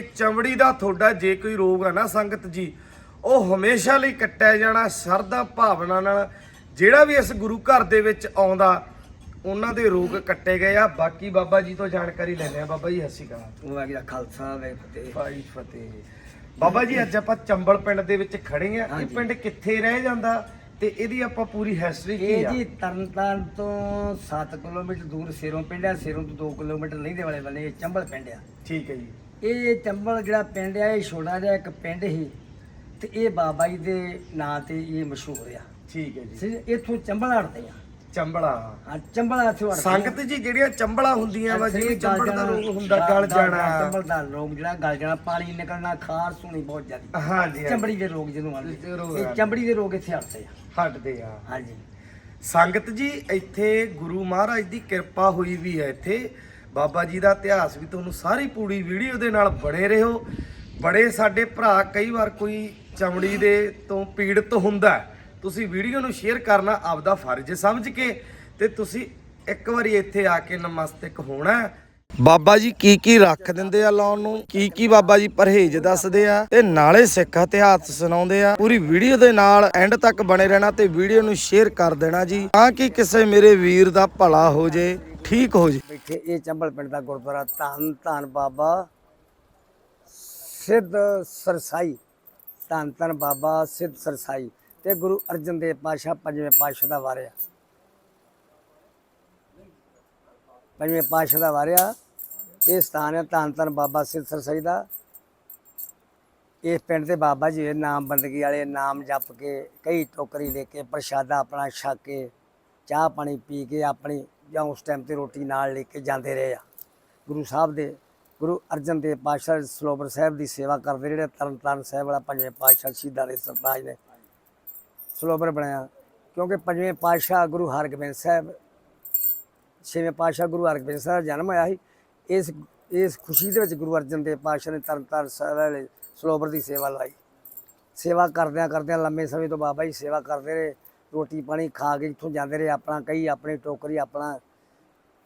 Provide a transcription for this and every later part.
ਚਮੜੀ ਦਾ ਤੁਹਾਡਾ ਜੇ ਕੋਈ ਰੋਗ ਆ ਨਾ ਸੰਗਤ ਜੀ ਉਹ ਹਮੇਸ਼ਾ ਲਈ ਕੱਟਿਆ ਜਾਣਾ ਸਰਦਾ ਭਾਵਨਾ ਨਾਲ। ਜਿਹੜਾ ਵੀ ਇਸ ਗੁਰੂ ਘਰ ਦੇ ਵਿੱਚ ਆਉਂਦਾ ਉਹਨਾਂ ਦੇ ਰੋਗ ਕੱਟੇ ਗਏ ਆ। ਬਾਕੀ ਬਾਬਾ ਜੀ ਤੋਂ ਜਾਣਕਾਰੀ ਲੈਣੇ ਆ ਬਾਬਾ ਜੀ ਹੱਸੀ ਕਾ ਵਾਹਿਗੁਰੂ ਦਾ ਖਾਲਸਾ ਵੇ ਫਤਿਹ। ਭਾਈ ਫਤਿਹ। ਬਾਬਾ ਜੀ ਅੱਜ ਆਪਾਂ ਚੰਬਲ ਪਿੰਡ ਦੇ ਵਿੱਚ ਖੜੇ ਆ ਇਹ। ਪਿੰਡ ਕਿੱਥੇ ਰਹਿ ਜਾਂਦਾ ਤੇ ਇਹਦੀ ਆਪਾਂ ਪੂਰੀ ਹਿਸਟਰੀ ਕੀ ਇਹ ਆ? ਜੀ ਤਰਨਤਾਰਨ ਤੋਂ 7 ਕਿਲੋਮੀਟਰ ਦੂਰ ਸੇਰੋਂ ਪਿੰਡ ਆ। ਸੇਰੋਂ ਤੋਂ 2 ਕਿਲੋਮੀਟਰ ਲਹਿੰਦੇ ਵਾਲੇ ਇਹ ਚੰਬਲ ਪਿੰਡ ਆ। ਠੀਕ ਹੈ ਜੀ। ਇਹ ਚੰਬਲ ਜਿਹੜਾ ਪਿੰਡ ਆ ਇਹ ਛੋਟਾ ਜਿਹਾ ਇੱਕ ਪਿੰਡ ਹੀ ਤੇ ਇਹ ਬਾਬਾ ਜੀ ਦੇ ਨਾਂ ਤੇ ਇਹ ਮਸ਼ਹੂਰ ਆ। ਠੀਕ ਹੈ ਜੀ। ਸੇ ਇੱਥੋਂ ਚੰਬਲ ਹੜਦੇ ਆ। ਚੰਬਲਾ ਆ। ਚੰਬਲ ਇੱਥੋਂ ਹੜਦੇ ਆ। ਸੰਗਤ ਜੀ ਜਿਹੜੀਆਂ ਚੰਬਲਾ ਹੁੰਦੀਆਂ ਵਾ ਜਿਹੜੀ ਚੰਬੜ ਦਾ ਰੋਗ ਹੁੰਦਾ ਗਲ ਜਾਣਾ ਚੰਬਲ ਦਾ ਰੋਗ ਜਿਹੜਾ ਗਲ ਜਾਣਾ ਪਾਣੀ ਨਿਕਲਣਾ ਖਾਰ ਸੁਣੀ ਬਹੁਤ ਜ਼ਿਆਦਾ। ਹਾਂਜੀ। ਚਮੜੀ ਦੇ ਰੋਗ ਜਿਹਨੂੰ ਤੇ ਆਉਂਦੇ ਰੋਗ ਇਹ ਆਉਂਦੇ। ਚਮੜੀ ਦੇ ਰੋਗ ਇੱਥੇ ਹਟਦੇ ਆ। ਹਟਦੇ ਆ। ਹਾਂਜੀ। ਸੰਗਤ ਜੀ ਇੱਥੇ ਗੁਰੂ ਮਹਾਰਾਜ ਦੀ ਕਿਰਪਾ ਹੋਈ ਵੀ ਹੈ ਇੱਥੇ। ਬਾਬਾ ਜੀ ਦਾ ਇਤਿਹਾਸ ਵੀ ਤੁਹਾਨੂੰ ਸਾਰੀ ਪੂਰੀ ਵੀਡੀਓ ਦੇ ਨਾਲ ਬਣੇ ਰਹੋ। ਬੜੇ ਸਾਡੇ ਭਰਾ ਕਈ ਵਾਰ ਕੋਈ ਚਮੜੀ ਦੇ ਤੋਂ ਪੀੜਤ ਹੁੰਦਾ ਤੁਸੀਂ ਵੀਡੀਓ ਨੂੰ ਸ਼ੇਅਰ ਕਰਨਾ ਆਪਦਾ ਫਰਜ਼ ਸਮਝ ਕੇ ਤੇ ਤੁਸੀਂ ਇੱਕ ਵਾਰੀ ਇੱਥੇ ਆ ਕੇ ਨਮਸਤਕ ਹੋਣਾ ਬਾਬਾ ਜੀ ਕੀ ਕੀ ਰੱਖ ਦਿੰਦੇ ਆ ਲਾਉਣ ਨੂੰ? ਕੀ ਕੀ ਬਾਬਾ ਜੀ ਪਰਹੇਜ ਦੱਸਦੇ ਆ? ਤੇ ਨਾਲੇ ਸਿੱਖ ਇਤਿਹਾਸ ਸੁਣਾਉਂਦੇ ਆ। ਪੂਰੀ ਵੀਡੀਓ ਦੇ ਨਾਲ ਐਂਡ ਤੱਕ ਬਣੇ ਰਹਿਣਾ ਤੇ ਵੀਡੀਓ ਨੂੰ ਸ਼ੇਅਰ ਕਰ ਦੇਣਾ ਜੀ। ਤਾਂ ਕਿ ਕਿਸੇ ਮੇਰੇ ਵੀਰ ਦਾ ਭਲਾ ਹੋ ਜੇ। ਠੀਕ ਹੋ ਜੇ। ਬੈਠੇ ਇਹ ਚੰਬਲ ਪਿੰਡ ਦਾ ਗੁਰਦੁਆਰਾ, ਧੰਨ ਧੰਨ ਬਾਬਾ ਸਿੱਧ ਸਰਸਾਈ। ਧੰਨ ਧੰਨ ਬਾਬਾ ਸਿੱਧ ਸਰਸਾਈ ਤੇ ਗੁਰੂ ਅਰਜਨ ਦੇਵ ਪਾਸ਼ਾ ਪੰਜਵੇਂ ਪਾਸ਼ਾ ਦਾ ਵਾਰਿਆ। ਪੰਜਵੇਂ ਪਾਸ਼ਾ ਦਾ ਵਾਰਿਆ, ਇਹ ਸਥਾਨ ਹੈ ਧੰਨ ਧੰਨ ਬਾਬਾ ਸਿੱਧ ਸਰਸਾਈ ਦਾ। ਇਸ ਪਿੰਡ ਦੇ ਬਾਬਾ ਜੀ ਦੇ ਨਾਮ ਬੰਦਗੀ ਵਾਲੇ, ਨਾਮ ਜਪ ਕੇ, ਕਈ ਟੋਕਰੀ ਲੈ ਕੇ, ਪ੍ਰਸ਼ਾਦਾ ਆਪਣਾ ਛਕ ਕੇ, ਚਾਹ ਪਾਣੀ ਪੀ ਕੇ ਆਪਣੀ ਜਾਂ ਉਸ ਟਾਈਮ ਤੇ ਰੋਟੀ ਨਾਲ ਲੈ ਕੇ ਜਾਂਦੇ ਰਹੇ ਆ। ਗੁਰੂ ਸਾਹਿਬ ਦੇ, ਗੁਰੂ ਅਰਜਨ ਦੇਵ ਪਾਤਸ਼ਾਹ ਸਲੋਬਰ ਸਾਹਿਬ ਦੀ ਸੇਵਾ ਕਰਦੇ ਜਿਹੜੇ ਤਰਨਤਾਰਨ ਸਾਹਿਬ ਵਾਲਾ ਪੰਜਵੇਂ ਪਾਤਸ਼ਾਹ ਸ਼ਹੀਦਾਂ ਦੇ ਸਰਤਾਜ ਨੇ। ਸਲੋਬਰ ਬਣਾਇਆ ਕਿਉਂਕਿ ਪੰਜਵੇਂ ਪਾਤਸ਼ਾਹ ਗੁਰੂ ਹਰਗੋਬਿੰਦ ਸਾਹਿਬ, ਛੇਵੇਂ ਪਾਤਸ਼ਾਹ ਗੁਰੂ ਹਰਗੋਬਿੰਦ ਸਾਹਿਬ ਦਾ ਜਨਮ ਹੋਇਆ ਸੀ। ਇਸ ਇਸ ਖੁਸ਼ੀ ਦੇ ਵਿੱਚ ਗੁਰੂ ਅਰਜਨ ਦੇਵ ਪਾਤਸ਼ਾਹ ਨੇ ਤਰਨਤਾਰਨ ਸਾਹਿਬ ਵਾਲੇ ਸਲੋਬਰ ਦੀ ਸੇਵਾ ਲਾਈ। ਸੇਵਾ ਕਰਦਿਆਂ ਕਰਦਿਆਂ ਲੰਮੇ ਸਮੇਂ ਤੋਂ ਬਾਬਾ ਜੀ ਸੇਵਾ ਕਰਦੇ ਰਹੇ। ਰੋਟੀ ਪਾਣੀ ਖਾ ਕੇ ਇੱਥੋਂ ਜਾਂਦੇ ਰਹੇ, ਆਪਣਾ ਕਈ ਆਪਣੀ ਟੋਕਰੀ, ਆਪਣਾ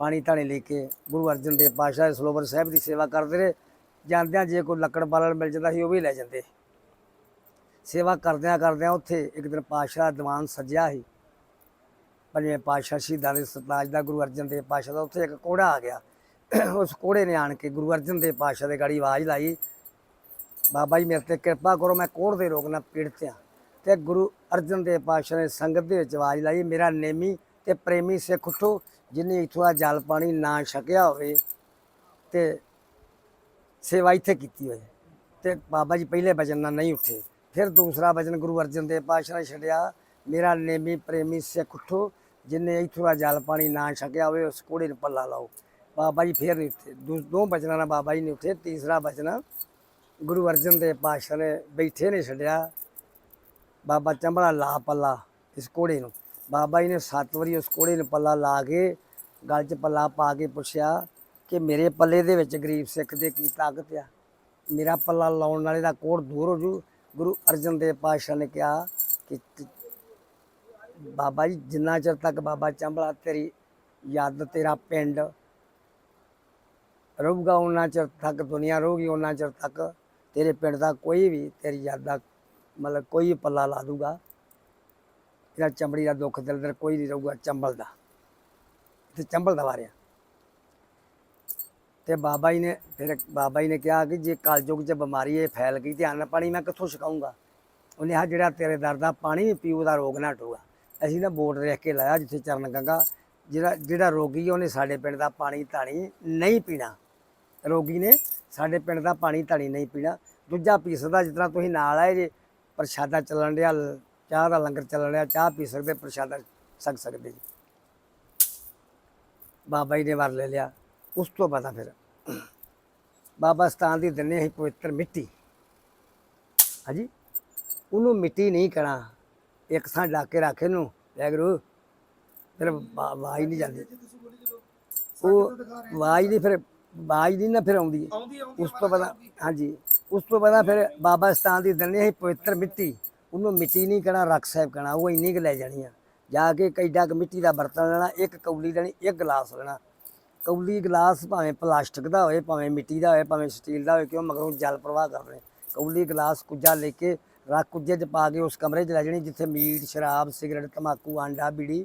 ਪਾਣੀ ਧਾਣੀ ਲੈ ਕੇ ਗੁਰੂ ਅਰਜਨ ਦੇਵ ਪਾਤਸ਼ਾਹ ਦੇ ਸਾਹਿਬ ਦੀ ਸੇਵਾ ਕਰਦੇ ਰਹੇ। ਜਾਂਦਿਆਂ ਜੇ ਕੋਈ ਲੱਕੜ ਬਾਲਣ ਮਿਲ ਜਾਂਦਾ ਸੀ, ਉਹ ਵੀ ਲੈ ਜਾਂਦੇ। ਸੇਵਾ ਕਰਦਿਆਂ ਕਰਦਿਆਂ ਉੱਥੇ ਇੱਕ ਦਿਨ ਪਾਤਸ਼ਾਹ ਦਾ ਦੀਵਾਨ ਸੱਜਿਆ ਸੀ। ਪੰਜਵੇਂ ਪਾਤਸ਼ਾਹ ਸ਼ਹੀਦਾਂ ਦੇ ਸਰਤਾਜ ਦਾ, ਗੁਰੂ ਅਰਜਨ ਦੇਵ ਪਾਤਸ਼ਾਹ ਦਾ, ਉੱਥੇ ਇੱਕ ਕੋੜਾ ਆ ਗਿਆ। ਉਸ ਕੋੜੇ ਨੇ ਆਣ ਕੇ ਗੁਰੂ ਅਰਜਨ ਦੇਵ ਪਾਤਸ਼ਾਹ ਦੇ ਗਾੜੀ ਆਵਾਜ਼ ਲਾਈ, ਬਾਬਾ ਜੀ, ਮੇਰੇ ਤੇ ਕਿਰਪਾ ਕਰੋ, ਮੈਂ ਕੋੜ ਦੇ ਰੋਗ ਨਾਲ ਪੀੜਤ ਹਾਂ। ਤੇ ਗੁਰੂ ਅਰਜਨ ਦੇਵ ਪਾਤਸ਼ਾਹ ਨੇ ਸੰਗਤ ਦੇ ਵਿੱਚ ਆਵਾਜ਼ ਲਾਈ, ਮੇਰਾ ਨੇਮੀ ਤੇ ਪ੍ਰੇਮੀ ਸਿੱਖ ਉਠੋ, ਜਿਨੇ ਇਥੋਂ ਦਾ ਜਲ ਪਾਣੀ ਨਾ ਛਕਿਆ ਹੋਵੇ ਤੇ ਸੇਵਾ ਇੱਥੇ ਕੀਤੀ ਹੋਵੇ ਤੇ ਬਾਬਾ ਜੀ ਪਹਿਲੇ ਵਚਨ ਨਾਲ ਨਹੀਂ ਉੱਠੇ। ਫਿਰ ਦੂਸਰਾ ਵਚਨ ਗੁਰੂ ਅਰਜਨ ਦੇਵ ਪਾਤਸ਼ਾਹ ਨੇ ਛੱਡਿਆ, ਮੇਰਾ ਨੇਮੀ ਪ੍ਰੇਮੀ ਸਿੱਖ ਉਠੋ, ਜਿਨੇ ਇਥੋਂ ਦਾ ਜਲ ਪਾਣੀ ਨਾ ਛਕਿਆ ਹੋਵੇ, ਉਸ ਕੋੜੇ ਨੂੰ ਪੱਲਾ ਲਾਓ। ਬਾਬਾ ਜੀ ਫਿਰ ਨਹੀਂ ਉੱਠੇ। ਦੋ ਦੋ ਵਚਨਾਂ ਨਾਲ ਬਾਬਾ ਜੀ ਨਹੀਂ ਉੱਠੇ। ਤੀਸਰਾ ਵਚਨ ਗੁਰੂ ਅਰਜਨ ਦੇਵ ਪਾਤਸ਼ਾਹ ਨੇ ਬੈਠੇ ਨੇ ਛੱਡਿਆ। ਬਾਬਾ ਚੰਬੜਾ ਲਾ ਪੱਲਾ ਇਸ ਕੋੜੇ ਨੂੰ। ਬਾਬਾ ਜੀ ਨੇ ਸੱਤ ਵਾਰੀ ਉਸ ਕੋੜੇ ਨੂੰ ਪੱਲਾ ਲਾ ਕੇ, ਗਲ 'ਚ ਪੱਲਾ ਪਾ ਕੇ ਪੁੱਛਿਆ ਕਿ ਮੇਰੇ ਪੱਲੇ ਦੇ ਵਿੱਚ ਗਰੀਬ ਸਿੱਖ ਦੇ ਕੀ ਤਾਕਤ ਆ? ਮੇਰਾ ਪੱਲਾ ਲਾਉਣ ਵਾਲੇ ਦਾ ਕੋੜ ਦੂਰ ਹੋ ਜੂ। ਗੁਰੂ ਅਰਜਨ ਦੇਵ ਪਾਤਸ਼ਾਹ ਨੇ ਕਿਹਾ ਕਿ ਬਾਬਾ ਜੀ, ਜਿੰਨਾ ਚਿਰ ਤੱਕ ਬਾਬਾ ਚੰਬਲਾ ਤੇਰੀ ਯਾਦ ਤੇਰਾ ਪਿੰਡ ਰਹੂਗਾ ਉਹਨਾਂ ਚਿਰ ਤੱਕ ਦੁਨੀਆ ਰਹੂਗੀ ਉਹਨਾਂ ਚਿਰ ਤੱਕ ਤੇਰੇ ਪਿੰਡ ਦਾ ਕੋਈ ਵੀ ਤੇਰੀ ਯਾਦ ਦਾ ਮਤਲਬ ਕੋਈ ਪੱਲਾ ਲਾ ਦੂਗਾ। ਇਹਦਾ ਚਮੜੀ ਦਾ ਦੁੱਖ ਦਿਲ ਦੇ ਕੋਈ ਨਹੀਂ ਰਹੂਗਾ ਚੰਬਲ ਦਾ। ਤੇ ਚੰਬਲ ਦਾ ਵਾਰਿਆ। ਤੇ ਬਾਬਾ ਜੀ ਨੇ ਫਿਰ ਬਾਬਾ ਜੀ ਨੇ ਕਿਹਾ ਕਿ ਜੇ ਕਲਯੁਗ 'ਚ ਬਿਮਾਰੀ ਇਹ ਫੈਲ ਗਈ ਤੇ ਅੰਨ ਪਾਣੀ ਮੈਂ ਕਿੱਥੋਂ ਛਕਾਉਂਗਾ ਉਹਨੇ ਆ ਜਿਹੜਾ ਤੇਰੇ ਦਰ ਦਾ ਪਾਣੀ ਪੀਊ ਦਾ ਰੋਗ ਨਾ ਹਟੂਗਾ। ਅਸੀਂ ਨਾ ਬੋਰਡ ਦੇਖ ਕੇ ਲਾਇਆ ਜਿੱਥੇ ਚਰਨ ਗੰਗਾ, ਜਿਹੜਾ ਜਿਹੜਾ ਰੋਗੀ ਉਹਨੇ ਸਾਡੇ ਪਿੰਡ ਦਾ ਪਾਣੀ ਧਾਣੀ ਨਹੀਂ ਪੀਣਾ। ਰੋਗੀ ਨੇ ਸਾਡੇ ਪਿੰਡ ਦਾ ਪਾਣੀ ਧਾਣੀ ਨਹੀਂ ਪੀਣਾ। ਦੂਜਾ ਪੀ ਸਕਦਾ ਜਿਸ ਤਰ੍ਹਾਂ ਤੁਸੀਂ ਨਾਲ ਆਏ ਜੇ ਪ੍ਰਸ਼ਾਦਾ ਚੱਲਣ ਲ- ਚਾਹ ਦਾ ਲੰਗਰ ਚੱਲਣ ਡਿਆ ਚਾਹ ਪੀ ਸਕਦੇ ਪ੍ਰਸ਼ਾਦਾ ਛਕ ਸਕਦੇ ਜੀ। ਬਾਬਾ ਜੀ ਨੇ ਵਰ ਲੈ ਲਿਆ। ਉਸ ਤੋਂ ਬਾਅਦ ਫਿਰ ਬਾਬਾ ਸਤਾਨ ਦੀ ਦਿੰਨੇ ਅਸੀਂ ਪਵਿੱਤਰ ਮਿੱਟੀ। ਹਾਂਜੀ ਉਹਨੂੰ ਮਿੱਟੀ ਨਹੀਂ ਕਰਾਂ। ਇੱਕ ਥਾਂ ਢੱਕ ਕੇ ਰੱਖ ਇਹਨੂੰ। ਵੈਗਰੂ ਫਿਰ ਵਾ- ਆਵਾਜ਼ ਨਹੀਂ ਜਾਂਦੀ। ਉਹ ਆਵਾਜ਼ ਨਹੀਂ ਫਿਰ ਆਵਾਜ਼ ਨਹੀਂ ਨਾ ਫਿਰ ਆਉਂਦੀ। ਉਸ ਤੋਂ ਬਾਅਦ ਹਾਂਜੀ। ਉਸ ਤੋਂ ਬਾਅਦ ਫਿਰ ਬਾਬਾ ਸਥਾਨ ਦੀ ਦਿੰਦੇ ਅਸੀਂ ਪਵਿੱਤਰ ਮਿੱਟੀ, ਉਹਨੂੰ ਮਿੱਟੀ ਨਹੀਂ ਕਹਿਣਾ, ਰੱਖ ਸਾਹਿਬ ਕਹਿਣਾ, ਉਹ ਇੰਨੀ ਕੁ ਲੈ ਜਾਣੀ ਆ। ਜਾ ਕੇ ਕੈਡਾ ਕੁ ਮਿੱਟੀ ਦਾ ਬਰਤਨ ਲੈਣਾ, ਇੱਕ ਕੌਲੀ ਲੈਣੀ, ਇੱਕ ਗਲਾਸ ਲੈਣਾ। ਕੌਲੀ ਗਲਾਸ ਭਾਵੇਂ ਪਲਾਸਟਿਕ ਦਾ ਹੋਵੇ ਭਾਵੇਂ ਮਿੱਟੀ ਦਾ ਹੋਏ, ਭਾਵੇਂ ਸਟੀਲ ਦਾ ਹੋਵੇ ਕਿਉਂ ਮਗਰੋਂ ਜਲ ਪ੍ਰਵਾਹ ਕਰ ਰਹੇ। ਕੌਲੀ ਗਲਾਸ ਕੁੱਜਾ ਲੈ ਕੇ ਰੱਖ ਕੁੱਜੇ 'ਚ ਪਾ ਕੇ ਉਸ ਕਮਰੇ 'ਚ ਲੈ ਜਾਣੀ, ਜਿੱਥੇ ਮੀਟ, ਸ਼ਰਾਬ, ਸਿਗਰਟ ਤਮਾਕੂ ਆਂਡਾ, ਬੀੜੀ,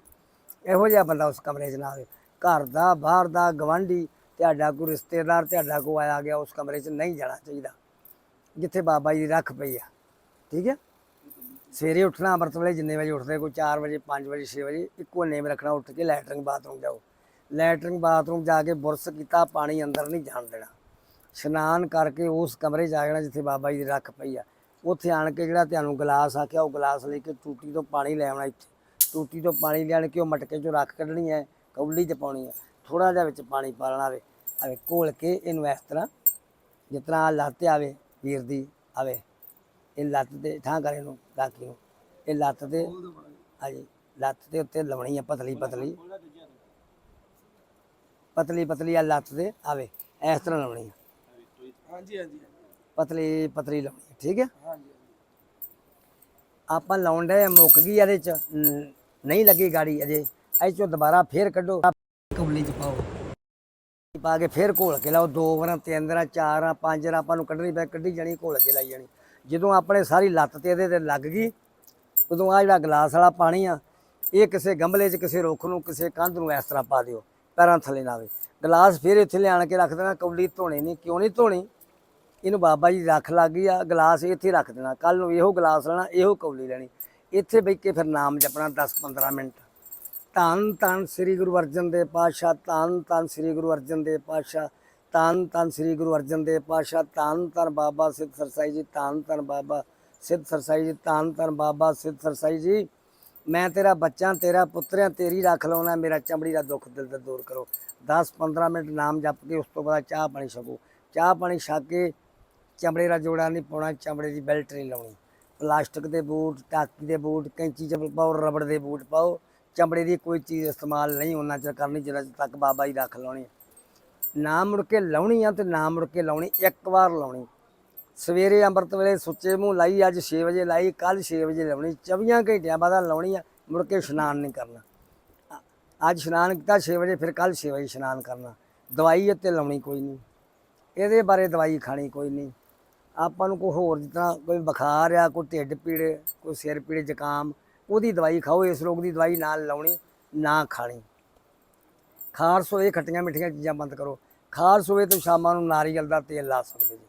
ਇਹੋ ਜਿਹਾ ਬੰਦਾ ਉਸ ਕਮਰੇ 'ਚ ਨਾ ਆਵੇ ਘਰ ਦਾ, ਬਾਹਰ ਦਾ ਗਵਾਂਢੀ ਤੁਹਾਡਾ ਕੋਈ ਰਿਸ਼ਤੇਦਾਰ, ਤੁਹਾਡਾ ਕੋਈ ਆਇਆ ਗਿਆ, ਉਸ ਕਮਰੇ 'ਚ ਨਹੀਂ ਜਾਣਾ ਚਾਹੀਦਾ। ਜਿੱਥੇ ਬਾਬਾ ਜੀ ਦੀ ਰੱਖ ਪਈ ਆ। ਠੀਕ ਹੈ ਸਵੇਰੇ ਉੱਠਣਾ ਅੰਮ੍ਰਿਤ ਵੇਲੇ, ਜਿੰਨੇ ਵਜੇ ਉੱਠਦੇ ਕੋਈ 4 ਵਜੇ 5 ਵਜੇ 6 ਵਜੇ, ਇੱਕੋ ਨੇਮ ਰੱਖਣਾ, ਉੱਠ ਕੇ ਲੈਟਰਿੰਗ ਬਾਥਰੂਮ ਜਾਓ। ਲੈਟਰਿੰਗ ਬਾਥਰੂਮ ਜਾ ਕੇ ਬੁਰਸ਼ ਕੀਤਾ, ਪਾਣੀ ਅੰਦਰ ਨਹੀਂ ਜਾਣ ਦੇਣਾ। ਇਸ਼ਨਾਨ ਕਰਕੇ ਉਸ ਕਮਰੇ 'ਚ ਆ ਜਾਣਾ ਜਿੱਥੇ ਬਾਬਾ ਜੀ ਦੀ ਰੱਖ ਪਈ ਆ। ਉੱਥੇ ਆਣ ਕੇ ਜਿਹੜਾ ਤੁਹਾਨੂੰ ਗਲਾਸ ਆਖਿਆ, ਉਹ ਗਲਾਸ ਲੈ ਕੇ ਟੂਟੀ ਤੋਂ ਪਾਣੀ ਲੈ ਆਉਣਾ ਇੱਥੇ। ਟੂਟੀ ਤੋਂ ਪਾਣੀ ਲਿਆਣ ਕੇ ਉਹ ਮਟਕੇ 'ਚੋਂ ਰੱਖ ਕੱਢਣੀ ਹੈ ਕੌਲੀ 'ਚ ਪਾਉਣੀ ਹੈ ਥੋੜਾ ਜਿਹਾ ਵਿੱਚ ਪਾਣੀ ਪਾ ਲੈਣਾ ਵੇ। ਆਵੇ ਘੋਲ ਕੇ ਇਹਨੂੰ ਇਸ ਤਰ੍ਹਾਂ, ਜਿਸ ਤਰ੍ਹਾਂ ਲੱਤ ਆਵੇ ਵੀਰ ਦੀ ਆਵੇ। ਇਹ ਲੱਤ ਤੇ ਠਾਂ ਕਰੇ ਨੂੰ ਨੂੰ। ਇਹ ਲੱਤ ਤੇ ਹਾਂਜੀ ਲੱਤ ਦੇ ਉੱਤੇ ਲਾਉਣੀ ਆ ਪਤਲੀ ਪਤਲੀ। ਪਤਲੀ ਪਤਲੀ ਆ ਲੱਤ ਤੇ ਆਵੇ। ਇਸ ਤਰ੍ਹਾਂ ਲਾਉਣੀ ਆ। ਹਾਂਜੀ ਹਾਂਜੀ ਪਤਲੀ ਪਤਲੀ ਲਾਉਣੀ ਠੀਕ ਹੈ ਹਾਂਜੀ ਆਪਾਂ ਲਾਉਣ ਦੇ ਮੁੱਕ ਗਈ ਇਹਦੇ ਚ। ਨਹੀਂ ਲੱਗੀ ਗਾੜੀ ਅਜੇ। ਇਹ ਚੋਂ ਦੁਬਾਰਾ ਫੇਰ ਕੱਢੋ। ਕਬਲੀ ਚ ਪਾਓ। ਪਾ ਕੇ ਫਿਰ ਘੋਲ ਕੇ ਲਾਓ। ਦੋ ਵਾਰਾਂ ਤਿੰਨ ਵਾਰਾਂ ਚਾਰ ਆ ਪੰਜ ਵਾਰਾਂ ਆਪਾਂ ਨੂੰ ਕੱਢਣੀ ਪੈ, ਕੱਢੀ ਜਾਣੀ, ਘੋਲ ਕੇ ਲਾਈ ਜਾਣੀ। ਜਦੋਂ ਆਪਣੇ ਸਾਰੀ ਲੱਤ ਤੇ ਇਹਦੇ ਤੇ ਲੱਗ ਗਈ, ਉਦੋਂ ਆ ਜਿਹੜਾ ਗਲਾਸ ਵਾਲਾ ਪਾਣੀ ਆ, ਇਹ ਕਿਸੇ ਗਮਲੇ 'ਚ, ਕਿਸੇ ਰੁੱਖ ਨੂੰ, ਕਿਸੇ ਕੰਧ ਨੂੰ ਇਸ ਤਰ੍ਹਾਂ ਪਾ ਦਿਓ, ਪੈਰਾਂ ਥੱਲੇ ਨਾ ਆਵੇ। ਗਲਾਸ ਫੇਰ ਇੱਥੇ ਲਿਆਣ ਕੇ ਰੱਖ ਦੇਣਾ, ਕੌਲੀ ਧੋਣੀ ਨਹੀਂ, ਕਿਉਂ ਨਹੀਂ ਧੋਣੀ? ਇਹਨੂੰ ਬਾਬਾ ਜੀ ਰੱਖ ਲੱਗ ਗਈ ਆ, ਗਲਾਸ ਇੱਥੇ ਰੱਖ ਦੇਣਾ। ਕੱਲ ਨੂੰ ਇਹੋ ਗਲਾਸ ਲੈਣਾ, ਇਹੋ ਕੌਲੀ ਲੈਣੀ। ਇੱਥੇ ਬੈ ਕੇ ਫਿਰ ਨਾਮ ਜਪਣਾ 10 15 ਮਿੰਟ। ਧੰਨ ਧੰਨ ਸ੍ਰੀ ਗੁਰੂ ਅਰਜਨ ਦੇਵ ਪਾਤਸ਼ਾਹ, ਧੰਨ ਧੰਨ ਸ੍ਰੀ ਗੁਰੂ ਅਰਜਨ ਦੇਵ ਪਾਤਸ਼ਾਹ, ਧੰਨ ਧੰਨ ਸ੍ਰੀ ਗੁਰੂ ਅਰਜਨ ਦੇਵ ਪਾਤਸ਼ਾਹ, ਧੰਨ ਧੰਨ ਬਾਬਾ ਸਿੱਧ ਸਰਸਾਈ ਜੀ, ਧੰਨ ਧੰਨ ਬਾਬਾ ਸਿੱਧ ਸਰਸਾਈ ਜੀ, ਧੰਨ ਧੰਨ ਬਾਬਾ ਸਿੱਧ ਸਰਸਾਈ ਜੀ। ਮੈਂ ਤੇਰਾ ਬੱਚਾ, ਤੇਰਾ ਪੁੱਤਰਿਆ ਤੇਰੀ ਰੱਖ ਲਾਉਣਾ, ਮੇਰਾ ਚਮੜੀ ਦਾ ਦੁੱਖ ਦਿਲ ਦਾ ਦੂਰ ਕਰੋ। 10 15 ਮਿੰਟ ਨਾਮ ਜਪ ਕੇ ਉਸ ਤੋਂ ਬਾਅਦ ਚਾਹ ਪਾਣੀ ਛਕੋ। ਚਾਹ ਪਾਣੀ ਛਕ ਕੇ ਚਮੜੇ ਦਾ ਜੋੜਾ ਨਹੀਂ ਪਾਉਣਾ, ਚਮੜੇ ਦੀ ਬੈਲਟ ਨਹੀਂ ਲਾਉਣੀ। ਪਲਾਸਟਿਕ ਦੇ ਬੂਟ, ਟਾਕੀ ਦੇ ਬੂਟ, ਕੈਂਚੀ ਚੱਪਲ ਪਾਓ, ਰਬੜ ਦੇ ਬੂਟ ਪਾਓ। ਚਮੜੇ ਦੀ ਕੋਈ ਚੀਜ਼ ਇਸਤੇਮਾਲ ਨਹੀਂ ਉਹਨਾਂ ਚਿਰ ਕਰਨੀ, ਜਿੰਨਾ ਚਿਰ ਤੱਕ ਬਾਬਾ ਜੀ ਰੱਖ ਲਾਉਣੀ ਨਾ ਮੁੜ ਕੇ ਲਾਉਣੀ ਆ ਤੇ ਨਾ ਮੁੜ ਕੇ ਲਾਉਣੀ, ਇੱਕ ਵਾਰ ਲਾਉਣੀ। ਸਵੇਰੇ ਅੰਮ੍ਰਿਤ ਵੇਲੇ ਸੁੱਚੇ ਮੂੰਹ ਲਾਈ, ਅੱਜ 6 ਵਜੇ ਲਾਈ, ਕੱਲ 6 ਵਜੇ ਲਾਉਣੀ 24 ਘੰਟਿਆਂ ਬਾਅਦ ਲਾਉਣੀ ਆ, ਮੁੜ ਕੇ ਇਸ਼ਨਾਨ ਨਹੀਂ ਕਰਨਾ। ਅੱਜ ਇਸ਼ਨਾਨ ਕੀਤਾ 6 ਵਜੇ, ਫਿਰ ਕੱਲ 6 ਵਜੇ ਇਸ਼ਨਾਨ ਕਰਨਾ। ਦਵਾਈ ਉੱਤੇ ਲਾਉਣੀ ਕੋਈ ਨਹੀਂ। ਇਹਦੇ ਬਾਰੇ ਦਵਾਈ ਖਾਣੀ ਕੋਈ ਨਹੀਂ। ਆਪਾਂ ਨੂੰ ਕੋਈ ਹੋਰ ਜਿੱਦਾਂ ਕੋਈ ਬੁਖਾਰ ਆ, ਕੋਈ ਢਿੱਡ ਪੀੜ, ਕੋਈ ਸਿਰ ਪੀੜ, ਜ਼ੁਕਾਮ ਉਹਦੀ ਦਵਾਈ ਖਾਓ, ਇਸ ਰੋਗ ਦੀ ਦਵਾਈ ਨਾਲ ਲਾਉਣੀ, ਨਾ ਖਾਣੀ। ਖਾਰਸ ਹੋਏ ਖੱਟੀਆਂ ਮਿੱਠੀਆਂ ਚੀਜ਼ਾਂ ਬੰਦ ਕਰੋ। ਖਾਰਸ ਹੋਵੇ ਤਾਂ ਸ਼ਾਮਾਂ ਨੂੰ ਨਾਰੀਅਲ ਦਾ ਤੇਲ ਲਾ ਸਕਦੇ ਜੀ।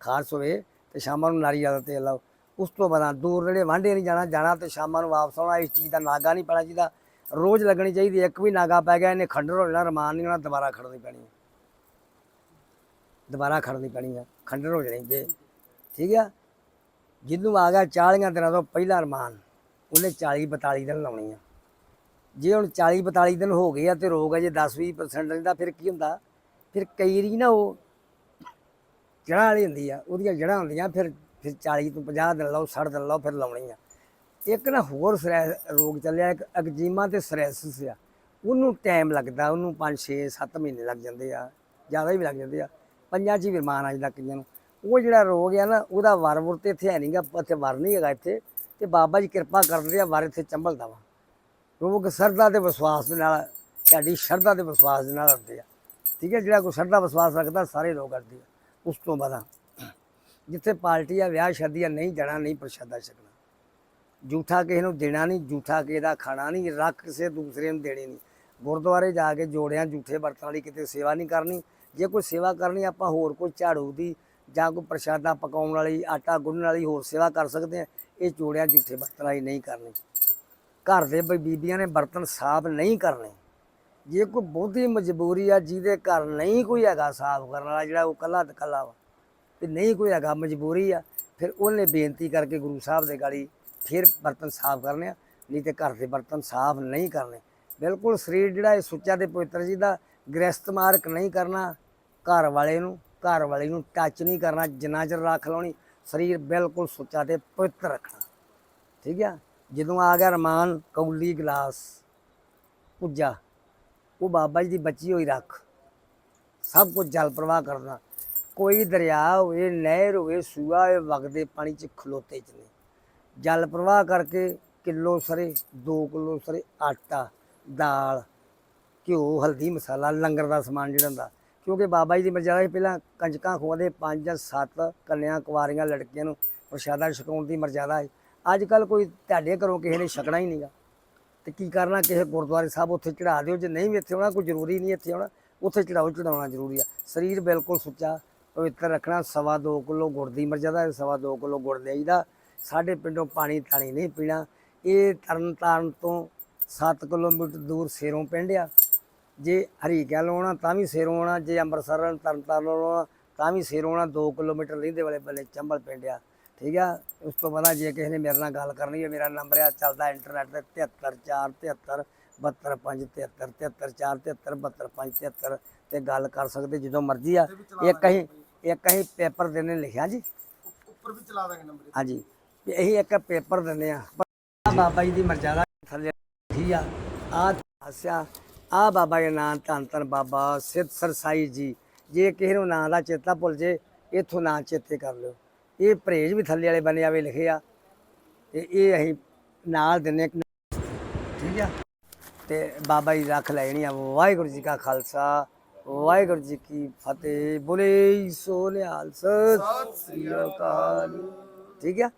ਖਾਰਸ ਹੋਵੇ ਤੇ ਸ਼ਾਮਾਂ ਨੂੰ ਨਾਰੀਅਲ ਦਾ ਤੇਲ ਲਾਓ। ਉਸ ਤੋਂ ਬਾਅਦ ਦੂਰ ਨੇੜੇ ਵਾਂਢੇ ਨਹੀਂ ਜਾਣਾ ਜਾਣਾ ਤੇ ਸ਼ਾਮਾਂ ਨੂੰ ਵਾਪਸ ਆਉਣਾ, ਇਸ ਚੀਜ਼ ਦਾ ਨਾਗਾ ਨਹੀਂ ਪੈਣਾ ਚਾਹੀਦਾ। ਰੋਜ਼ ਲੱਗਣੀ ਚਾਹੀਦੀ ਇੱਕ ਵੀ ਨਾਗਾ ਪੈ ਗਿਆ, ਇਹਨੇ ਖੰਡਰ ਹੋ ਜਾਣਾ, ਰਮਾਨ ਨਹੀਂ ਹੋਣਾ, ਦੁਬਾਰਾ ਖੜਨੀ ਪੈਣੀ ਦੁਬਾਰਾ ਖੜਨੀ ਪੈਣੀ ਆ ਖੰਡਰ ਹੋ ਜਾਣੀ ਜੇ। ਠੀਕ ਆ? ਜਿਹਨੂੰ ਆ ਗਿਆ 40 ਦਿਨਾਂ ਤੋਂ ਪਹਿਲਾ ਰਮਾਨ। ਉਹਨੇ 40 42 ਦਿਨ ਲਾਉਣੀ ਆ। ਜੇ ਹੁਣ 40 42 ਦਿਨ ਹੋ ਗਏ ਆ ਤੇ ਰੋਗ ਅਜੇ 10 20% ਰਹਿੰਦਾ ਫਿਰ ਕੀ ਹੁੰਦਾ? ਫਿਰ ਕਈ ਰੀ ਨਾ ਉਹ ਜੜ੍ਹਾਂ ਵਾਲੀ ਹੁੰਦੀ ਆ, ਉਹਦੀਆਂ ਜੜ੍ਹਾਂ ਹੁੰਦੀਆਂ, ਫਿਰ ਫਿਰ 40 ਤੋਂ 50 ਦਿਨ ਲਾਓ 60 ਦਿਨ ਲਾਓ, ਫਿਰ ਲਾਉਣੀ ਆ। ਇੱਕ ਨਾ ਹੋਰ ਸਰੈ- ਰੋਗ ਚੱਲਿਆ, ਇੱਕ ਐਗਜ਼ੀਮਾ ਤੇ ਸਰੈਸਿਸ ਆ। ਉਹਨੂੰ ਟਾਈਮ ਲੱਗਦਾ, ਉਹਨੂੰ 5 6 7 ਮਹੀਨੇ ਲੱਗ ਜਾਂਦੇ ਆ, ਜ਼ਿਆਦਾ ਹੀ ਲੱਗ ਜਾਂਦੇ ਆ। ਪੰਜਾਂ 'ਚ ਹੀ ਬਿਮਾਰ ਆ ਜਾਂਦਾ ਕਈਆਂ ਨੂੰ। ਉਹ ਜਿਹੜਾ ਰੋਗ ਆ ਨਾ, ਉਹਦਾ ਵਰ ਵੁਰ ਤੇ ਇੱਥੇ ਹੈ ਨਹੀਂਗਾ ਇੱਥੇ ਵਰ ਨਹੀਂ ਹੈਗਾ ਇੱਥੇ। ਤੇ ਬਾਬਾ ਜੀ ਕਿਰਪਾ ਕਰਦੇ ਆ ਵਰ ਇੱਥੇ ਚੰਬਲਦਾ ਵਾ। ਲੋਕ ਸਰਦਾ ਤੇ ਵਿਸ਼ਵਾਸ ਦੇ ਨਾਲ, ਤੁਹਾਡੀ ਸ਼ਰਧਾ ਤੇ ਵਿਸ਼ਵਾਸ ਦੇ ਨਾਲ ਹੁੰਦੇ ਆ। ਠੀਕ ਹੈ, ਜਿਹੜਾ ਕੋਈ ਸ਼ਰਧਾ, ਵਿਸ਼ਵਾਸ ਰੱਖਦਾ, ਸਾਰੇ ਲੋਕ ਕਰਦੇ ਆ। ਉਸ ਤੋਂ ਬਾਅਦ ਜਿੱਥੇ ਪਾਰਟੀ ਆ ਵਿਆਹ ਸ਼ਾਦੀ ਆ ਨਹੀਂ ਜਾਣਾ, ਨਹੀਂ ਪ੍ਰਸ਼ਾਦਾ ਛਕਣਾ। ਝੂਠਾ ਕਿਸੇ ਨੂੰ ਦੇਣਾ ਨਹੀਂ ਝੂਠਾ ਕਿਸੇ ਦਾ ਖਾਣਾ ਨਹੀਂ, ਰੱਖ ਕਿਸੇ ਦੂਸਰੇ ਨੂੰ ਦੇਣੀ ਨਹੀਂ। ਗੁਰਦੁਆਰੇ ਜਾ ਕੇ ਜੋੜਿਆਂ ਝੂਠੇ ਬਰਤਨ ਵਾਲੀ ਕਿਤੇ ਸੇਵਾ ਨਹੀਂ ਕਰਨੀ। ਜੇ ਕੋਈ ਸੇਵਾ ਕਰਨੀ, ਆਪਾਂ ਹੋਰ ਕੋਈ ਝਾੜੂ ਦੀ ਜਾਂ ਕੋਈ ਪ੍ਰਸ਼ਾਦਾ ਪਕਾਉਣ ਵਾਲੀ, ਆਟਾ ਗੁੰਨਣ ਵਾਲੀ ਹੋਰ ਸੇਵਾ ਕਰ ਸਕਦੇ ਆ। ਇਹ ਜੋੜਿਆਂ ਝੂਠੇ ਬਰਤਨ ਵਾਲੀ ਨਹੀਂ ਕਰਨੀ। ਘਰ ਦੇ ਬੀਬੀਆਂ ਨੇ ਬਰਤਨ ਸਾਫ਼ ਨਹੀਂ ਕਰਨੇ। ਜੇ ਕੋਈ ਬਹੁਤੀ ਮਜਬੂਰੀ ਆ, ਜਿਹਦੇ ਘਰ ਨਹੀਂ ਕੋਈ ਹੈਗਾ ਸਾਫ਼ ਕਰਨ ਵਾਲਾ, ਜਿਹੜਾ ਉਹ ਕੱਲਾ ਤੇ ਕੱਲਾ ਵਾ, ਤੇ ਨਹੀਂ ਕੋਈ ਹੈਗਾ ਮਜਬੂਰੀ ਆ, ਫਿਰ ਉਹਨੇ ਬੇਨਤੀ ਕਰਕੇ ਗੁਰੂ ਸਾਹਿਬ ਦੇ ਗਾੜੀ ਫਿਰ ਬਰਤਨ ਸਾਫ਼ ਕਰਨੇ ਆ, ਨਹੀਂ ਤੇ ਘਰ ਦੇ ਬਰਤਨ ਸਾਫ਼ ਨਹੀਂ ਕਰਨੇ। ਬਿਲਕੁਲ ਸਰੀਰ ਜਿਹੜਾ ਇਹ ਸੁੱਚਾ ਤੇ ਪਵਿੱਤਰ ਜੀ ਦਾ ਗ੍ਰਸਤ ਮਾਰਕ ਨਹੀਂ ਕਰਨਾ ਘਰ ਵਾਲੇ ਨੂੰ, ਘਰ ਵਾਲੀ ਨੂੰ ਟੱਚ ਨਹੀਂ ਕਰਨਾ, ਜਿੰਨਾ ਚਿਰ ਰੱਖ ਲਾਉਣੀ ਸਰੀਰ ਬਿਲਕੁਲ ਸੁੱਚਾ ਤੇ ਪਵਿੱਤਰ ਰੱਖਣਾ। ਠੀਕ ਆ? ਜਦੋਂ ਆ ਗਿਆ ਰਮਾਨ, ਕੌਲੀ ਗਲਾਸ, ਪੁੱਜਾ, ਉਹ ਬਾਬਾ ਜੀ ਦੀ ਬੱਚੀ ਹੋਈ ਰੱਖ। ਸਭ ਕੁਝ ਜਲ ਪ੍ਰਵਾਹ ਕਰਨਾ ਕੋਈ ਦਰਿਆ ਹੋਵੇ, ਨਹਿਰ ਹੋਵੇ, ਸੂਆ ਹੋਵੇ, ਵਗਦੇ ਪਾਣੀ 'ਚ ਖਲੋਤੇ ਚ ਨਹੀਂ। ਜਲ ਪ੍ਰਵਾਹ ਕਰਕੇ ਕਿਲੋ ਸਰੇ 2 ਕਿਲੋ ਸਰੇ, ਆਟਾ, ਦਾਲ, ਘਿਓ, ਹਲਦੀ, ਮਸਾਲਾ, ਲੰਗਰ ਦਾ ਸਮਾਨ ਜਿਹੜਾ ਹੁੰਦਾ ਕਿਉਂਕਿ ਬਾਬਾ ਜੀ ਦੀ ਮਰਜ਼ਾਦਾ ਸੀ ਪਹਿਲਾਂ ਕੰਜਕਾਂ ਖਵਾਉਂਦੇ, ਪੰਜ ਜਾਂ ਸੱਤ ਕੰਨਿਆਂ ਕੁਆਰੀਆਂ ਲੜਕੀਆਂ ਨੂੰ ਪ੍ਰਸ਼ਾਦਾ ਛਕਾਉਣ ਦੀ ਮਰਜ਼ਾਦਾ ਹੈ ਅੱਜ ਕੱਲ ਕੋਈ ਤੁਹਾਡੇ ਘਰੋਂ ਕਿਸੇ ਨੇ ਛਕਣਾ ਹੀ ਨਹੀਂਗਾ। ਤੇ ਕੀ ਕਰਨਾ, ਕਿਸੇ ਗੁਰਦੁਆਰੇ ਸਾਹਿਬ ਉੱਥੇ ਚੜਾ ਦਿਓ। ਜੇ ਨਹੀਂ ਵੀ ਇੱਥੇ ਆਉਣਾ, ਕੋਈ ਜ਼ਰੂਰੀ ਨਹੀਂ ਇੱਥੇ ਆਉਣਾ। ਉੱਥੇ ਚੜਾਓ ਚੜਾਉਣਾ ਜ਼ਰੂਰੀ ਆ। ਸਰੀਰ ਬਿਲਕੁਲ ਸੁੱਚਾ, ਪਵਿੱਤਰ ਰੱਖਣਾ, ਸਵਾ ਦੋ ਕਿਲੋ ਗੁੜ ਦੀ ਮਰਜ਼ਾਦਾ ਸਵਾ ਦੋ ਕਿਲੋ ਗੁੜ ਲਈਦਾ ਸਾਡੇ ਪਿੰਡੋਂ ਪਾਣੀ ਤਾਣੀ ਨਹੀਂ ਪੀਣਾ। ਇਹ ਤਰਨ ਤਾਰਨ ਤੋਂ 7 ਕਿਲੋਮੀਟਰ ਦੂਰ ਸੇਰੋਂ ਪਿੰਡ ਆ। ਜੇ ਹਰੀਕਿਆਂ ਲਾਉਣਾ ਤਾਂ ਵੀ ਸੇਰੋਂ ਆਉਣਾ ਜੇ ਅੰਮ੍ਰਿਤਸਰ ਤਰਨ ਤਾਰਨ ਲਾਉਣਾ ਤਾਂ ਵੀ ਸੇਰੋਂ ਆਉਣਾ 2 ਕਿਲੋਮੀਟਰ ਲਹਿੰਦੇ ਵਾਲੇ ਬੱਲੇ ਚੰਬਲ ਪਿੰਡ ਆ। ਠੀਕ ਆ? ਉਸ ਤੋਂ ਬਾਅਦ ਜੇ ਕਿਸੇ ਨੇ ਮੇਰੇ ਨਾਲ ਗੱਲ ਕਰਨੀ ਹੈ ਮੇਰਾ ਨੰਬਰ ਆ ਚੱਲਦਾ ਇੰਟਰਨੈਟ ਤੇ 73473 72573 73473 ਤੇ ਗੱਲ ਕਰ ਸਕਦੇ ਜਦੋਂ ਮਰਜ਼ੀ ਆ। ਇੱਕ ਅਸੀਂ ਇੱਕ ਅਸੀਂ ਪੇਪਰ ਦੇਣੇ ਲਿਖਿਆ ਜੀ। ਉੱਪਰ ਵੀ ਚਲਾ ਦਾਂਗੇ ਨੰਬਰ। ਹਾਂਜੀ। ਅਸੀਂ ਇੱਕ ਪੇਪਰ ਦਿੰਦੇ ਆ। ਬਾਬਾ ਜੀ ਦੀ ਮਰਜ਼ਾਦਾ ਥੱਲੇ ਲਿਖੀ ਆ। ਆ ਹਾਸਿਆ। ਆ ਬਾਬਾ ਜੀ ਨਾਂ ਧੰਨ ਧੰਨ ਬਾਬਾ ਸਿੱਧ ਸਰਸਾਈ ਜੀ। ਜੇ ਕਿਸੇ ਨੂੰ ਨਾਂ ਦਾ ਚੇਤਾ ਭੁੱਲ ਜੇ, ਇਥੋਂ ਨਾਂ ਚੇਤੇ ਕਰ ਲਿਓ। ਇਹ ਪਰਹੇਜ ਵੀ ਥੱਲੇ ਵਾਲੇ ਬੰਨੇ ਆਵੇ ਲਿਖੇ ਆ। ਤੇ ਇਹ ਅਸੀਂ ਨਾਲ ਦਿੰਨੇ ਠੀਕ ਆ? ਤੇ ਬਾਬਾ ਜੀ ਰੱਖ ਲੈਣੀ ਆ। ਵਾਹਿਗੁਰੂ ਜੀ ਕਾ ਖਾਲਸਾ। ਵਾਹਿਗੁਰੂ ਜੀ ਕੀ ਫਤਿਹ। ਬੋਲੇ ਸੋ ਨਿਹਾਲ ਸਤਿ ਸ੍ਰੀ ਅਕਾਲ। ਠੀਕ ਆ?